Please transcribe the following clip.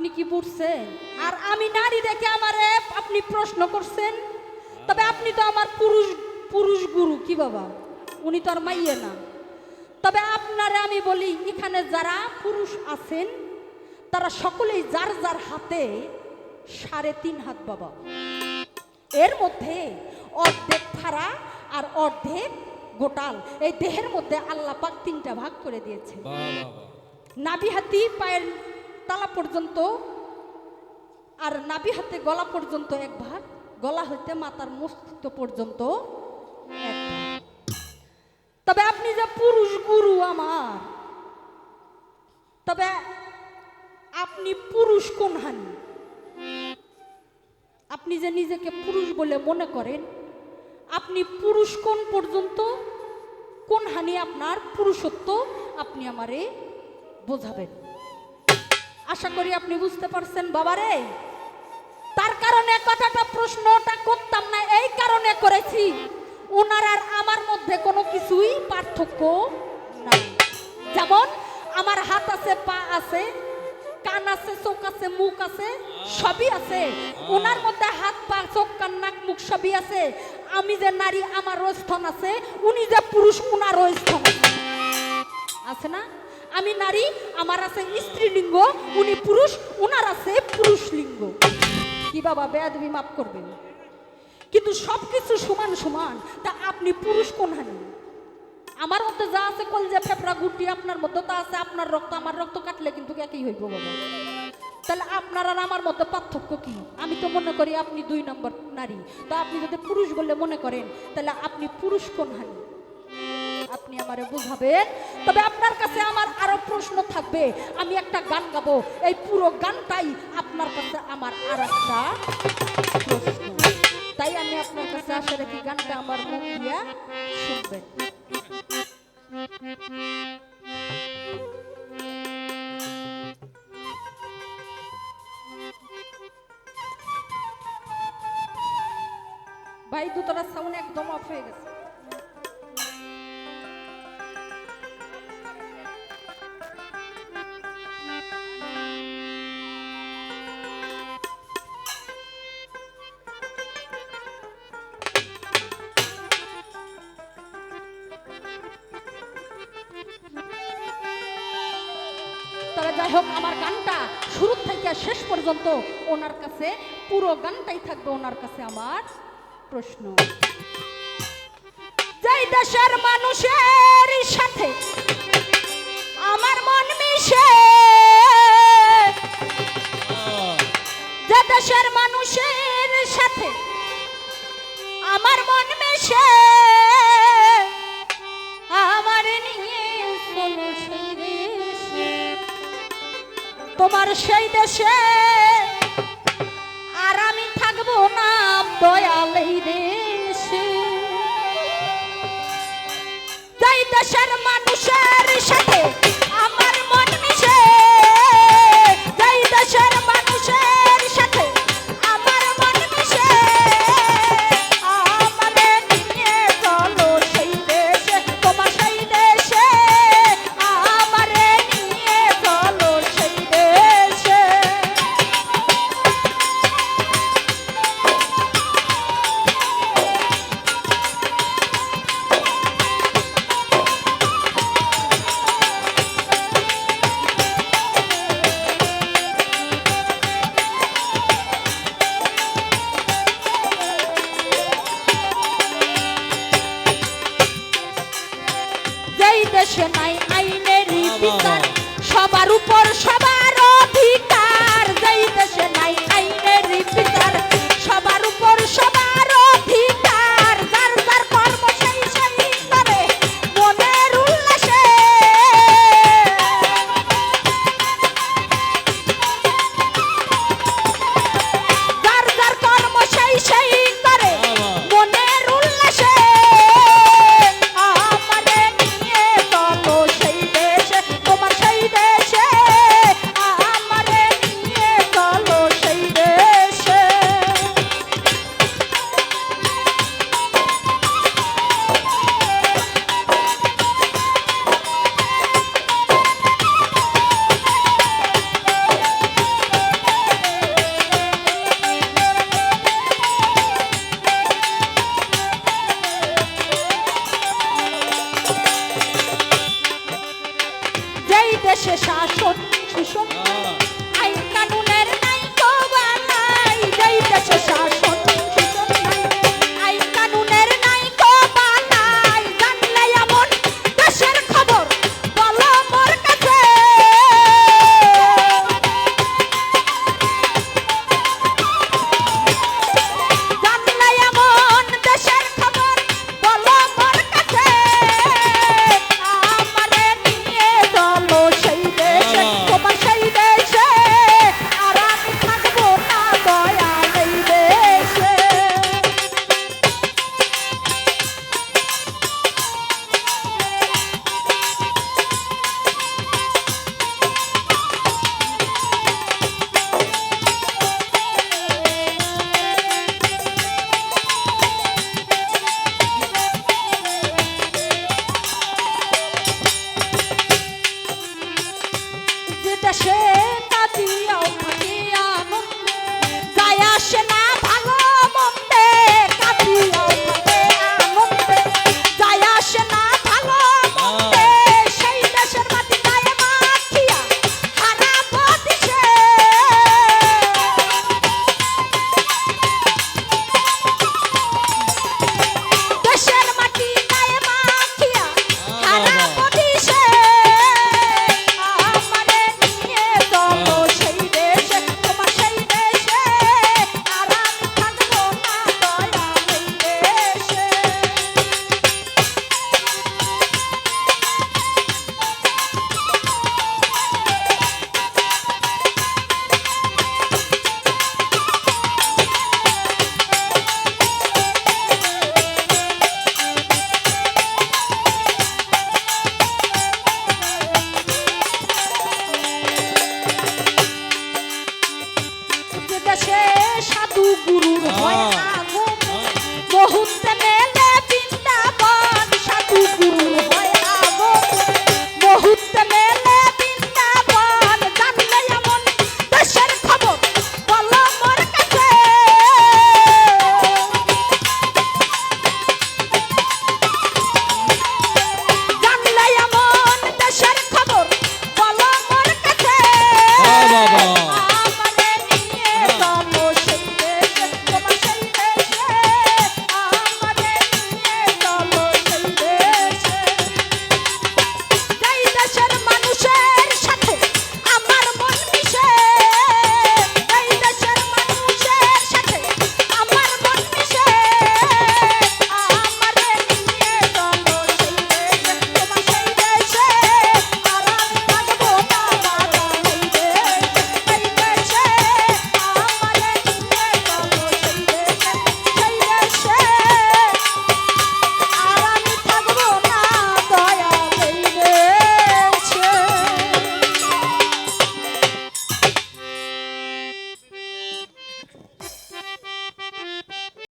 আপনি কি বুঝছেন আর আমি নারী দেখে আমারে আপনি প্রশ্ন করছেন? তবে আপনি তো আমার পুরুষ পুরুষ গুরু কি বাবা? উনি তো আর মাইয়ে না। তবে আপনারে আমি বলি এখানে যারা পুরুষ আছেন তারা সকলেই যার যার হাতে সাড়ে তিন হাত বাবা। এর মধ্যে অর্ধেক ফাড়া আর অর্ধেক গোটাল। এই দেহের মধ্যে আল্লাহ পাক তিনটা ভাগ করে দিয়েছে নাভি হাতি পায়ের তালা পর্যন্ত আর নাভি হাতে গলা পর্যন্ত এক ভাগ গলা হইতে মাতার মস্তিষ্ক পর্যন্ত তবে আপনি যে পুরুষ গুরু আমার, তবে আপনি পুরুষ কোন হানি? আপনি যে নিজেকে পুরুষ বলে মনে করেন, আপনি পুরুষ কোন পর্যন্ত? কোন হানি আপনার পুরুষত্ব? আপনি আমারে বোঝাবেন। আশা করি আপনি বুঝতে পারছেন, বাবারে। তার কারণে কথাটা, প্রশ্নটা করতাম না, এই কারণে করেছি। ওনার আর আমার মধ্যে কোনো কিছুই পার্থক্য নাই। যেমন, আমার হাত আছে, পা আছে, কান আছে, চোখ আছে, মুখ আছে, সবই আছে। ওনার মধ্যে হাত, পা, চোখ, কান, নাক, মুখ সবই আছে। আমি যে নারী আমারও স্থন আছে, উনি যে পুরুষ, উনারও স্থন আছে না? আমি নারী, আমার আছে স্ত্রীলিঙ্গ, উনি পুরুষ ওনার আছে পুরুষ লিঙ্গ কি বাবা, বেয়াদবি মাফ করবেন। কিন্তু সব কিছু সমান সমান, তা আপনি পুরুষ কোন হানি আমার মধ্যে যা আছে কলজা, ফেফড়া, গুটি, আপনার মতো, তা আছে আপনার রক্ত, আমার রক্ত কাটলে কিন্তু একই হইব বাবা। তাহলে আপনার আর আমার মধ্যে পার্থক্য কি? আমি তো মনে করি আপনি দুই নম্বর নারী। তো আপনি যদি পুরুষ বলে মনে করেন, তাহলে আপনি পুরুষ কোন হানি আপনি আমারে বুঝাবেন? তবে আপনার কাছে আমার আরও প্রশ্ন থাকবে। আমি একটা গান গাবো। এই পুরো গানটাই আপনার কাছে আমার আর একটা তাই আমি আপনার কাছে আশা রাখি গানটা আমার মন দিয়া শুনবেন। ভাই, দুতলা সাউন্ড একদম অফ হয়ে গেছে। তবে যাই হোক, আমার গানটা শুরু থেকে শেষ পর্যন্ত ওনার কাছে, পুরো গানটাই থাকবে ওনার কাছে আমার প্রশ্ন। যেই দেশের মানুষের সাথে তোমার সেই দেশে। আর আমি থাকব না দয়াল এই দেশে। যেই দেশের মানুষের সাথে গুরুর হ্যাঁ। হয়।